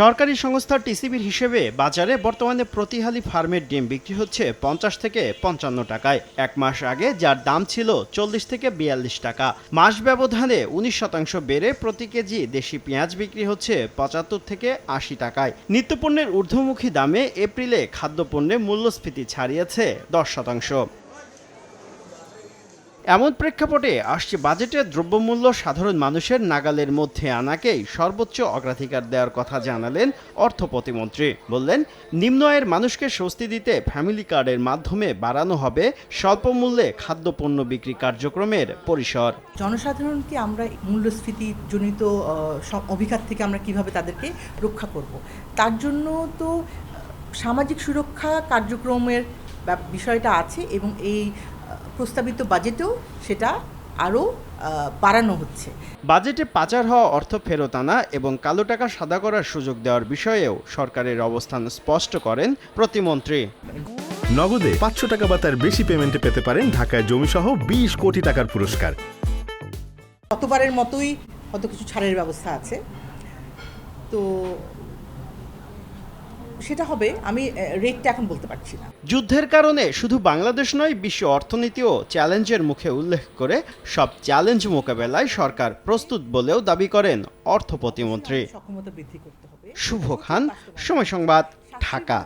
সরকারি সংস্থা টিসিবির হিসেবে বাজারে বর্তমানে প্রতিহালি ফার্মের ডিম বিক্রি হচ্ছে পঞ্চাশ থেকে পঞ্চান্ন টাকায়। এক মাস আগে যার দাম ছিল চল্লিশ থেকে বিয়াল্লিশ টাকা। মাস ব্যবধানে উনিশ শতাংশ বেড়ে প্রতি কেজি দেশি পেঁয়াজ বিক্রি হচ্ছে পঁচাত্তর থেকে আশি টাকায়। নিত্যপণ্যের ঊর্ধ্বমুখী দামে এপ্রিলে খাদ্যপণ্যে মূল্যস্ফীতি ছাড়িয়েছে দশ শতাংশ। এমন প্রেক্ষাপটে আসছে বাজেটে দ্রব্যমূল্য সাধারণ মানুষের নাগালের মধ্যে আনাকেই সর্বোচ্চ অগ্রাধিকার দেওয়ার কথা জানালেন অর্থ প্রতিমন্ত্রী। বললেন, নিম্ন আয়ের মানুষকে স্বস্তি দিতে ফ্যামিলি কার্ডের মাধ্যমে বাড়ানো হবে স্বল্প মূল্যে খাদ্যপণ্য বিক্রি কার্যক্রমের পরিসর। জনসাধারণকে আমরা মূল্যস্ফীতি জনিত সব অভিঘাত থেকে আমরা কীভাবে তাদেরকে রক্ষা করব? তার জন্য তো সামাজিক সুরক্ষা কার্যক্রমের বিষয়টা আছে এবং এই প্রস্তাবিত বাজেটেও সেটা আরও বাড়ানো হচ্ছে। বাজেটে পাচার হওয়া অর্থ ফেরত আনা এবং কালো টাকা সাদা করার সুযোগ দেওয়ার বিষয়েও সরকারের অবস্থান স্পষ্ট করেন প্রতিমন্ত্রী। নগদে পাঁচশো টাকা বা তার বেশি পেমেন্টে পেতে পারেন ঢাকায় জমিসহ বিশ কোটি টাকার পুরস্কার। গতবারের মতোই হয়তো কিছু ছাড়ের ব্যবস্থা আছে। তো সেটা হবে আমি রেটটা এখন বলতে পারছি না। যুদ্ধের কারণে শুধু বাংলাদেশ নয় বিশ্ব অর্থনীতিও চ্যালেঞ্জের মুখে উল্লেখ করে সব চ্যালেঞ্জ মোকাবেলায় সরকার প্রস্তুত বলেও দাবি করেন অর্থ প্রতিমন্ত্রী। শুভ খান সময় সংবাদ ঢাকা।